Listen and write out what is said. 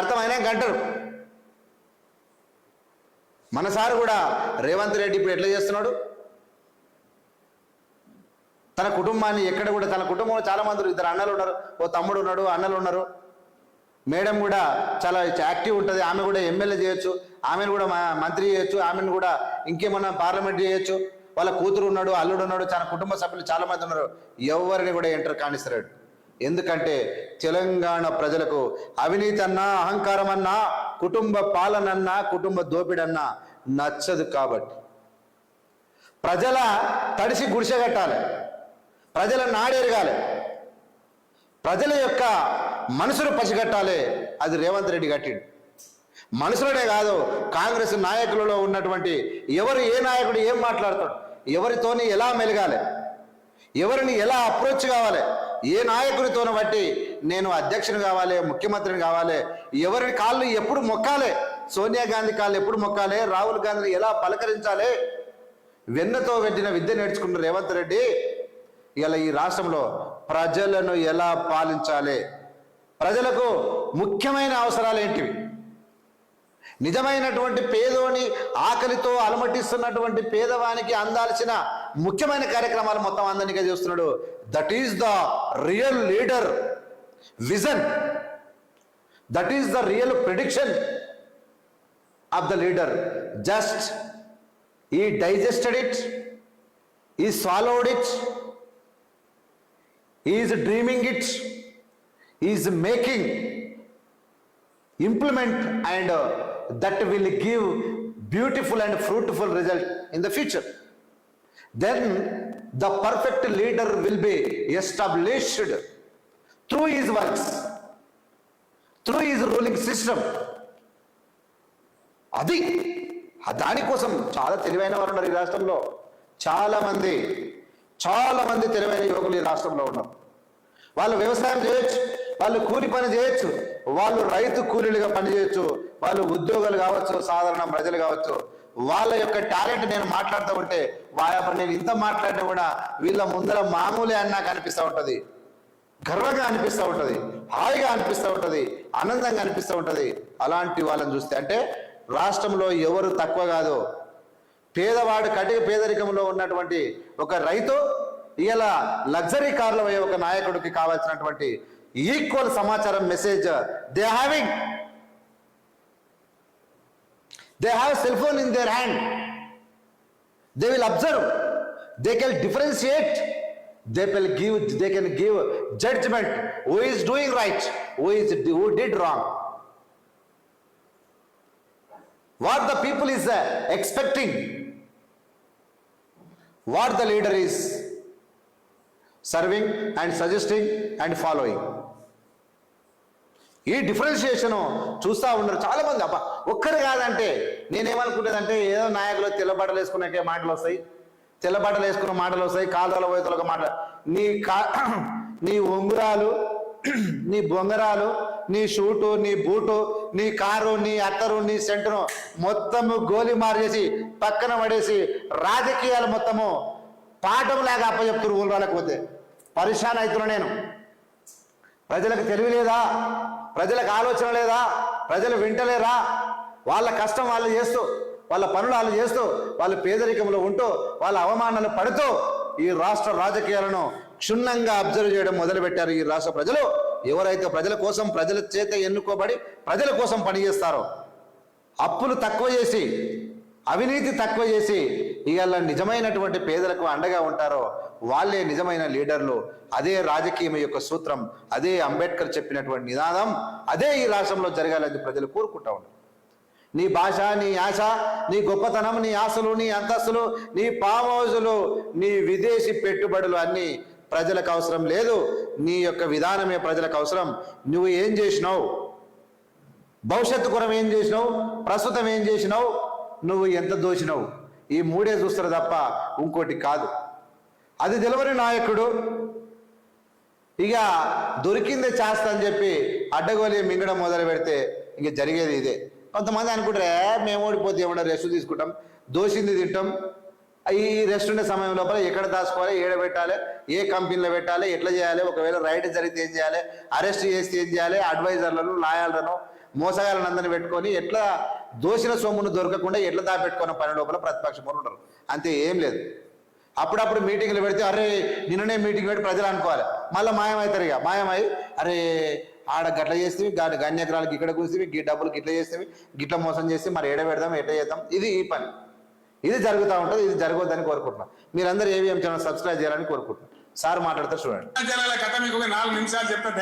అర్థమైనా గంటరు మన సారు కూడా రేవంత్ రెడ్డి ఇప్పుడు ఎట్లా చేస్తున్నాడు తన కుటుంబాన్ని ఎక్కడ కూడా తన కుటుంబంలో చాలా మంది ఇద్దరు అన్నలు ఉన్నారు ఓ తమ్ముడు ఉన్నాడు అన్నలు ఉన్నారు మేడం కూడా చాలా యాక్టివ్ ఉంటుంది ఆమె కూడా ఎమ్మెల్యే చేయొచ్చు ఆమెను కూడా మంత్రి చేయొచ్చు ఆమెను కూడా ఇంకేమన్నా పార్లమెంట్ చేయొచ్చు వాళ్ళ కూతురు ఉన్నాడు అల్లుడు ఉన్నాడు చాలా కుటుంబ సభ్యులు చాలా మంది ఉన్నారు ఎవరిని కూడా ఎంటర్ కానిస్తాడు ఎందుకంటే తెలంగాణ ప్రజలకు అవినీతి అన్నా అహంకారం అన్నా కుటుంబ పాలనన్నా కుటుంబ దోపిడన్నా నచ్చదు కాబట్టి ప్రజల తడిసి గుడిసెగట్టాలి ప్రజల నాడేరగాలి ప్రజల యొక్క మనసును పసిగట్టాలి అది రేవంత్ రెడ్డి కట్టిండు మనుషులనే కాదు కాంగ్రెస్ నాయకులలో ఉన్నటువంటి ఎవరు ఏ నాయకుడు ఏం మాట్లాడతాడు ఎవరితోని ఎలా మెలగాలి ఎవరిని ఎలా అప్రోచ్ కావాలి ఏ నాయకునితోను బట్టి నేను అధ్యక్షుని కావాలి ముఖ్యమంత్రిని కావాలి ఎవరి కాళ్ళు ఎప్పుడు మొక్కాలి సోనియా గాంధీ కాళ్ళు ఎప్పుడు మొక్కాలి రాహుల్ గాంధీని ఎలా పలకరించాలి వెన్నతో వెంటిన విద్య నేర్చుకున్న రేవంత్ రెడ్డి ఇలా ఈ రాష్ట్రంలో ప్రజలను ఎలా పాలించాలి ప్రజలకు ముఖ్యమైన అవసరాలు ఏంటివి నిజమైనటువంటి పేదోని ఆకలితో అలమటిస్తున్నటువంటి పేదవానికి అందాల్సిన ముఖ్యమైన కార్యక్రమాలు మొత్తం అందరికీ చేస్తున్నాడు that is the real leader vision that is the real prediction of the leader just he digested it he swallowed it is dreaming it is making implement and that will give beautiful and fruitful result in the future then the perfect leader will be established through his works through his ruling system అది దానికోసం చాలా తెలివైన వారు ఉన్నారు ఈ రాష్ట్రంలో చాలామంది చాలామంది తెలివైన యువకులు ఈ రాష్ట్రంలో ఉన్నారు వాళ్ళు వ్యవసాయం చేయొచ్చు వాళ్ళు కూలి పని చేయొచ్చు వాళ్ళు రైతు కూలీలుగా పనిచేయొచ్చు వాళ్ళు ఉద్యోగాలు కావచ్చు సాధారణ ప్రజలు కావచ్చు వాళ్ళ యొక్క టాలెంట్ నేను మాట్లాడుతూ ఉంటే వాళ్ళ నేను ఇంత మాట్లాడినా కూడా వీళ్ళ ముందర మామూలే అని నాకు అనిపిస్తూ ఉంటుంది గర్వంగా అనిపిస్తూ ఉంటుంది హాయిగా అనిపిస్తూ ఉంటుంది ఆనందంగా అనిపిస్తూ ఉంటుంది అలాంటి వాళ్ళని చూస్తే అంటే రాష్ట్రంలో ఎవరు తక్కువ కాదు పేదవాడు కటిక పేదరికంలో ఉన్నటువంటి ఒక రైతు ఇలా లగ్జరీ కార్లు అయ్యే ఒక నాయకుడికి కావాల్సినటువంటి ఈక్వల్ సమాచారం message they having They have cell phone in their hand. They will observe. They can differentiate. They can give judgment. Who is doing right? Who did wrong? What the people is uh, expecting? What the leader is serving and suggesting and following. ఈ differentiation చూస్తూ ఉండరు చాలా మంది అబ్బా ఒక్కరు కాదంటే నేనేమనుకుంటుందంటే ఏదో నాయకులు తెల్లబాటలు వేసుకున్నాకే మాటలు వస్తాయి తెల్లబాటలు వేసుకున్న మాటలు వస్తాయి కాలువల పోయేతలకు మాట నీ కా నీ ఉంగురాలు నీ బొంగరాలు నీ షూటు నీ బూటు నీ కారు నీ అత్తరు నీ సెంటరు మొత్తము గోలి మారేసి పక్కన పడేసి రాజకీయాలు మొత్తము పాఠంలాగా అప్పచెప్తున్నారు ఊళ్ళకి పోతే పరిశాన్ అవుతున్నా నేను ప్రజలకు తెలివి లేదా ప్రజలకు ఆలోచన లేదా ప్రజలు వింటలేరా వాళ్ళ కష్టం వాళ్ళు చేస్తూ వాళ్ళ పనులు వాళ్ళు చేస్తూ వాళ్ళ పేదరికంలో ఉంటూ వాళ్ళ అవమానాలు పడుతూ ఈ రాష్ట్ర రాజకీయాలను క్షుణ్ణంగా అబ్జర్వ్ చేయడం మొదలుపెట్టారు ఈ రాష్ట్ర ప్రజలు ఎవరైతే ప్రజల కోసం ప్రజల చేత ఎన్నుకోబడి ప్రజల కోసం పనిచేస్తారో అప్పులు తక్కువ చేసి అవినీతి తక్కువ చేసి ఇవాళ నిజమైనటువంటి పేదలకు అండగా ఉంటారో వాళ్ళే నిజమైన లీడర్లు అదే రాజకీయం యొక్క సూత్రం అదే అంబేద్కర్ చెప్పినటువంటి నినాదం అదే ఈ రాష్ట్రంలో జరగాలని ప్రజలు కోరుకుంటా నీ భాష నీ ఆశ నీ గొప్పతనం నీ ఆశలు నీ అంతస్తులు నీ పామోజులు నీ విదేశీ పెట్టుబడులు అన్నీ ప్రజలకు అవసరం లేదు నీ యొక్క విధానమే ప్రజలకు అవసరం నువ్వు ఏం చేసినావు భవిష్యత్తు కొరం ఏం చేసినావు ప్రస్తుతం ఏం చేసినావు నువ్వు ఎంత దోచినావు ఈ మూడే చూస్తారు తప్ప ఇంకోటి కాదు అది తెలవని నాయకుడు ఇక దొరికిందే చేస్తా అని చెప్పి అడ్డగోలి మింగడం మొదలు పెడితే ఇంక జరిగేది ఇదే కొంతమంది అనుకుంటారే మేము ఓడిపోతే ఏమన్నా రెస్ట్ తీసుకుంటాం దోషింది తింటాం ఈ రెస్ట్ ఉండే సమయం లోపల ఎక్కడ దాచుకోవాలి ఏడ పెట్టాలి ఏ కంపెనీలో పెట్టాలి ఎట్లా చేయాలి ఒకవేళ రైడ్ జరిగితే ఏం చేయాలి అరెస్ట్ చేస్తే ఏం చేయాలి అడ్వైజర్లను లాయర్లను మోసగాళ్ళని పెట్టుకొని ఎట్లా దోషిన సొమ్మును దొరకకుండా ఎట్లా దాపెట్టుకున్న పని లోపల ప్రతిపక్ష ఉంటారు అంతే ఏం లేదు అప్పుడప్పుడు మీటింగ్లు పెడితే అరే నిన్ననే మీటింగ్ పెట్టి ప్రజలు అనుకోవాలి మళ్ళీ మాయమవుతారు ఇక మాయమై అరే ఆడ గట్ల చేస్తే గాడి గణ్యగ్రాలకు ఇక్కడ కూర్చుని గీ డబ్బులు గిట్ల చేస్తే గిట్ల మోసం చేసి మరి ఎడ పెడదాం ఎట్లా చేద్దాం ఇది ఈ పని ఇది జరుగుతూ ఉంటుంది ఇది జరగొద్దని కోరుకుంటున్నాను మీరందరూ ఏవిఎం ఛానల్ సబ్స్క్రైబ్ చేయాలని కోరుకుంటున్నాను సార్ మాట్లాడతారు చూడండి నాలుగు నిమిషాలు చెప్తే